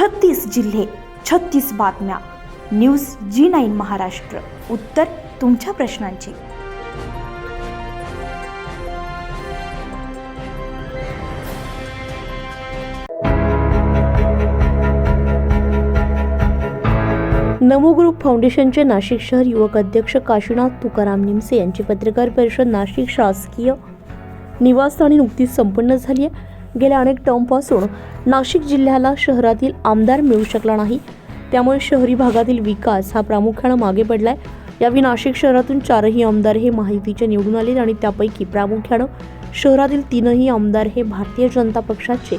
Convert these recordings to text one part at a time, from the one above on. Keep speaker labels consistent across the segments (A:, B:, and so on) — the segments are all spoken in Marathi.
A: छत्तीस जिल्हे छत्तीस बातम्या. News G nine Maharashtra. उत्तर तुमच्या प्रश्नांची.
B: नमो ग्रुप फाउंडेशनचे नाशिक शहर युवक अध्यक्ष काशीनाथ तुकाराम निमसे यांची पत्रकार परिषद नाशिक शासकीय निवासस्थानी नुकतीच संपन्न झाली आहे. गेल्या अनेक टर्मपासून नाशिक जिल्ह्याला शहरातील आमदार मिळू शकला नाही. त्यामुळे शहरी भागातील विकास हा प्रामुख्यानं मागे पडलाय. यावेळी नाशिक शहरातून चारही आमदार हे माहितीचे निवडून आले आणि त्यापैकी प्रामुख्यानं शहरातील तीनही आमदार हे भारतीय जनता पक्षाचे.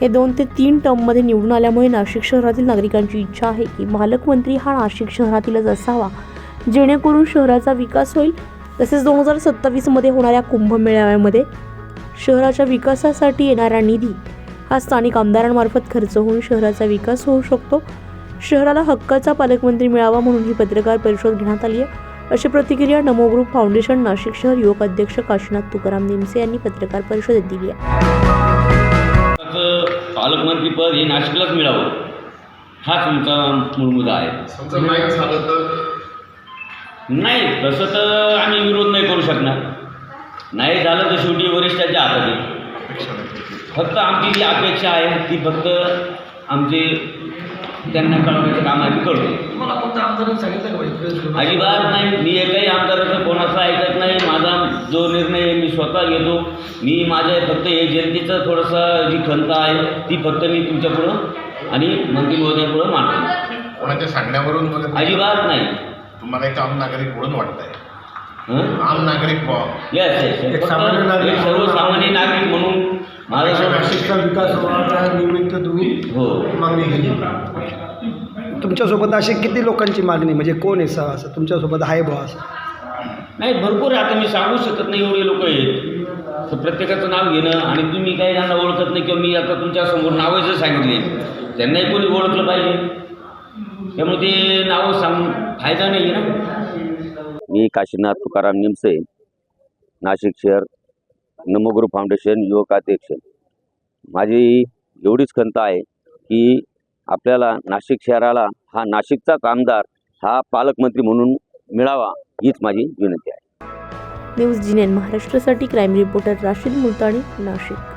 B: हे दोन ते तीन टर्ममध्ये निवडून आल्यामुळे नाशिक शहरातील नागरिकांची इच्छा आहे की पालकमंत्री हा नाशिक शहरातीलच असावा. जेणेकरून शहराचा विकास होईल. तसेच दोन हजार सत्तावीसमध्ये होणाऱ्या कुंभमेळाव्यामध्ये शहराच्या विकासासाठी येणारा निधी हा स्थानिक आमदारांमार्फत खर्च होऊन शहराचा विकास होऊ शकतो. शहराला हक्काचा पालकमंत्री मिळावा म्हणून ही पत्रकार परिषद घेण्यात आली आहे. अशी प्रतिक्रिया नमो ग्रुप फाउंडेशन नाशिक शहर युवक अध्यक्ष काशीनाथ तुकाराम निमसे यांनी पत्रकार परिषदेत दिली आहे.
C: पालकमंत्रीपद हे नाशिकलाच मिळावं. हाच तुमचा मूळ मुद्दा आहे.
D: नाही
C: तसं तर आम्ही विरोध नाही करू शकणार. नाही झालं तर शेवटी वरिष्ठाच्या हातात आहे
D: अपेक्षा नाही.
C: फक्त आमची जी अपेक्षा आहे ती फक्त आमचे त्यांना कळवण्याचं काम आम्ही करतो.
E: मला फक्त आमदारांनी सांगितलं का?
C: अजिबात नाही. मी एकही आमदाराचं कोणाचं ऐकत नाही. माझा जो निर्णय आहे मी स्वतः घेतो मी माझ्या फक्त हे जनतेचं थोडंसं जी खंत आहे ती फक्त मी तुमच्यापुढं आणि मंत्री महोदयापुढं मांडतो.
D: कोणाच्या सांगण्यावरून.
C: अजिबात नाही.
D: तुम्हाला एक आम नागरिक म्हणून वाटतंय.
C: हं?
D: आम नागरिक बुवा.
C: येस येस
E: एक
C: फक्त
E: सामान्य नागरिक.
C: सर्वसामान्य नागरिक म्हणून माझं
E: नाशिकचा विकास निमित्त तुम्ही
C: हो.
E: मागणी केली.
F: तुमच्यासोबत असे किती लोकांची मागणी? म्हणजे कोण आहे सा- असं? तुमच्यासोबत आहे बुवा असं?
C: नाही भरपूर आहे. आता मी सांगू शकत नाही एवढे लोक आहेत. तर प्रत्येकाचं नाव घेणं आणि तुम्ही काही त्यांना ओळखत नाही किंवा मी आता तुमच्यासमोर नावं जर सांगितले त्यांनाही कोणी ओळखलं पाहिजे. त्यामुळे ते नावं सांगून फायदा नाही आहे ना?
G: मी काशीनाथ तुकाराम निमसे नाशिक शहर नमोगुरु फाउंडेशन युवकाध्यक्ष माझी एवढीच खंत आहे की आपल्याला नाशिक शहराला हा नाशिकचा कामदार हा पालकमंत्री म्हणून मिळावा हीच माझी विनंती आहे.
B: न्यूज जिनेन महाराष्ट्रासाठी क्राईम रिपोर्टर राशीद मुलतानी नाशिक.